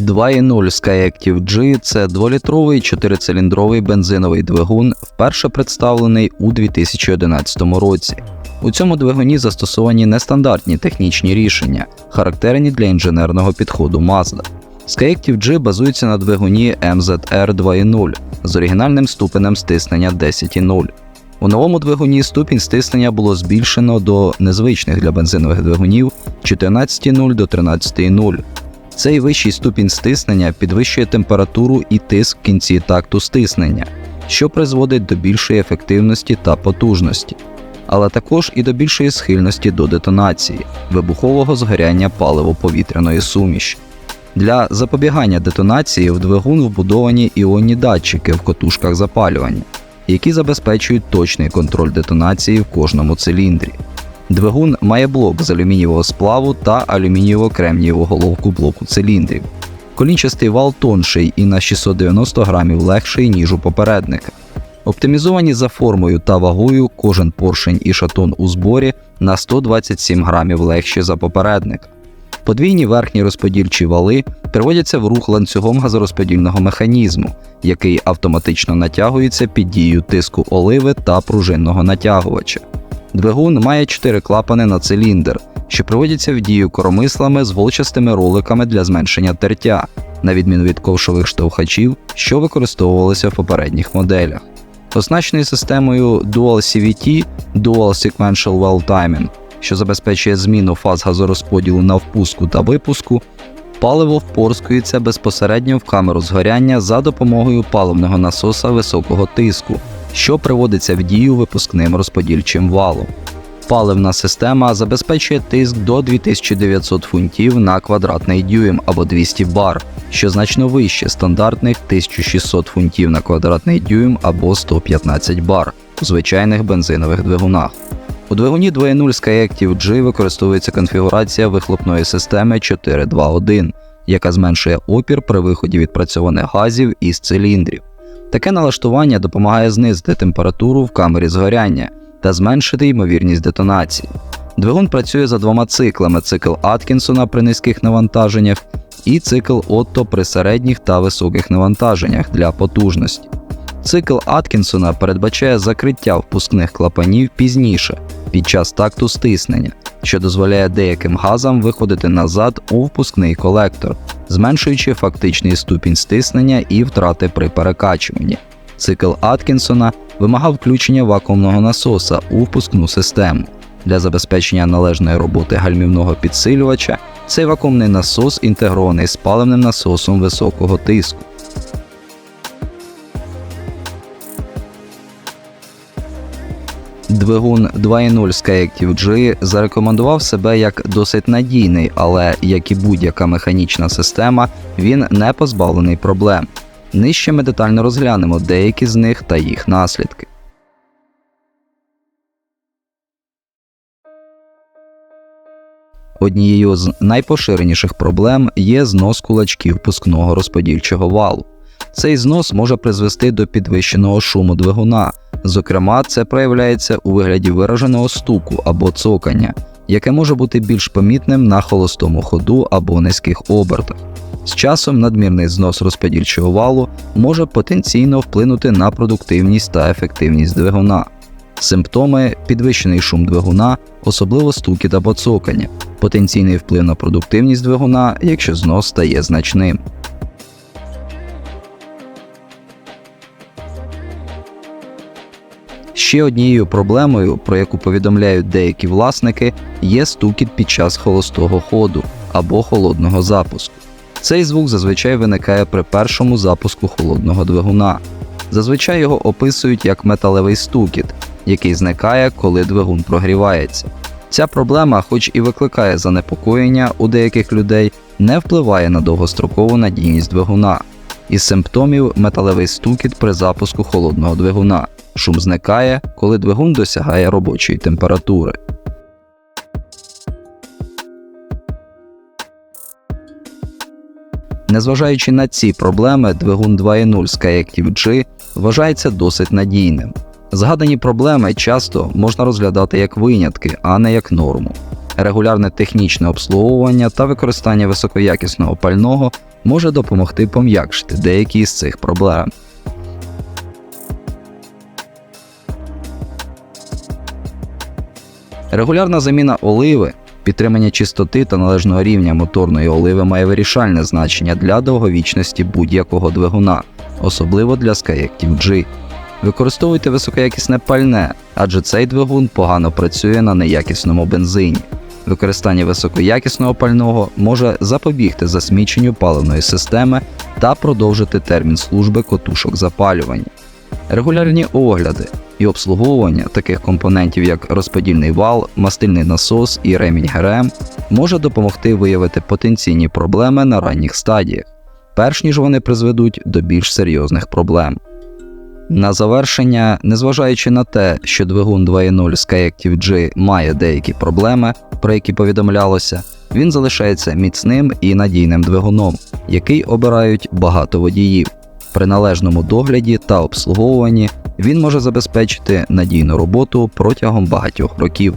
2.0 Skyactiv G це 2-літровий 4-циліндровий бензиновий двигун, вперше представлений у 2011 році. У цьому двигуні застосовані нестандартні технічні рішення, характерні для інженерного підходу Mazda. Skyactiv G базується на двигуні MZR 2.0 з оригінальним ступенем стиснення 10.0. У новому двигуні ступінь стиснення було збільшено до незвичних для бензинових двигунів 14.0 до 13.0. Цей вищий ступінь стиснення підвищує температуру і тиск в кінці такту стиснення, що призводить до більшої ефективності та потужності, але також і до більшої схильності до детонації, вибухового згоряння паливо-повітряної суміші. Для запобігання детонації в двигун вбудовані іонні датчики в котушках запалювання, які забезпечують точний контроль детонації в кожному циліндрі. Двигун має блок з алюмінієвого сплаву та алюмінієво-кремнієву головку блоку циліндрів. Колінчастий вал тонший і на 690 грамів легший, ніж у попередника. Оптимізовані за формою та вагою кожен поршень і шатун у зборі на 127 грамів легші за попередника. Подвійні верхні розподільчі вали приводяться в рух ланцюгом газорозподільного механізму, який автоматично натягується під дією тиску оливи та пружинного натягувача. Двигун має 4 клапани на циліндр, що приводяться в дію коромислами з волчастими роликами для зменшення тертя, на відміну від ковшових штовхачів, що використовувалися в попередніх моделях. Оснащений системою Dual CVT Dual Sequential Well Timing, що забезпечує зміну фаз газорозподілу на впуску та випуску, паливо впорскується безпосередньо в камеру згоряння за допомогою паливного насоса високого тиску, що приводиться в дію випускним розподільчим валом. Паливна система забезпечує тиск до 2900 фунтів на квадратний дюйм або 200 бар, що значно вище стандартних 1600 фунтів на квадратний дюйм або 115 бар у звичайних бензинових двигунах. У двигуні 2.0 Skyactiv G використовується конфігурація вихлопної системи 4.2.1, яка зменшує опір при виході відпрацьованих газів із циліндрів. Таке налаштування допомагає знизити температуру в камері згоряння та зменшити ймовірність детонації. Двигун працює за двома циклами: цикл Аткінсона при низьких навантаженнях і цикл Отто при середніх та високих навантаженнях для потужності. Цикл Аткінсона передбачає закриття впускних клапанів пізніше під час такту стиснення, що дозволяє деяким газам виходити назад у впускний колектор, зменшуючи фактичний ступінь стиснення і втрати при перекачуванні. Цикл Аткінсона вимагав включення вакуумного насоса у впускну систему. Для забезпечення належної роботи гальмівного підсилювача цей вакуумний насос інтегрований з паливним насосом високого тиску. Двигун 2.0 Skyactiv G зарекомендував себе як досить надійний, але як і будь-яка механічна система, він не позбавлений проблем. Нижче ми детально розглянемо деякі з них та їх наслідки. Однією з найпоширеніших проблем є знос кулачків впускного розподільчого валу. Цей знос може призвести до підвищеного шуму двигуна. Зокрема, це проявляється у вигляді вираженого стуку або цокання, яке може бути більш помітним на холостому ходу або низьких обертах. З часом надмірний знос розподільчого валу може потенційно вплинути на продуктивність та ефективність двигуна. Симптоми підвищений шум двигуна, особливо стукіт або цокання, потенційний вплив на продуктивність двигуна, якщо знос стає значним. Ще однією проблемою, про яку повідомляють деякі власники, є стукіт під час холостого ходу або холодного запуску. Цей звук зазвичай виникає при першому запуску холодного двигуна. Зазвичай його описують як металевий стукіт, який зникає, коли двигун прогрівається. Ця проблема, хоч і викликає занепокоєння у деяких людей, не впливає на довгострокову надійність двигуна. Із симптомів металевий стукіт при запуску холодного двигуна. Шум зникає, коли двигун досягає робочої температури. Незважаючи на ці проблеми, двигун 2.0 Skyactiv G вважається досить надійним. Згадані проблеми часто можна розглядати як винятки, а не як норму. Регулярне технічне обслуговування та використання високоякісного пального може допомогти пом'якшити деякі з цих проблем. Регулярна заміна оливи, підтримання чистоти та належного рівня моторної оливи має вирішальне значення для довговічності будь-якого двигуна, особливо для Skyactiv G. Використовуйте високоякісне пальне, адже цей двигун погано працює на неякісному бензині. Використання високоякісного пального може запобігти засміченню паливної системи та продовжити термін служби котушок запалювання. Регулярні огляди і обслуговування таких компонентів, як розподільний вал, мастильний насос і ремінь ГРМ, може допомогти виявити потенційні проблеми на ранніх стадіях, перш ніж вони призведуть до більш серйозних проблем. На завершення, незважаючи на те, що двигун 2.0 Skyactiv G має деякі проблеми, про які повідомлялося, він залишається міцним і надійним двигуном, який обирають багато водіїв. При належному догляді та обслуговуванні він може забезпечити надійну роботу протягом багатьох років.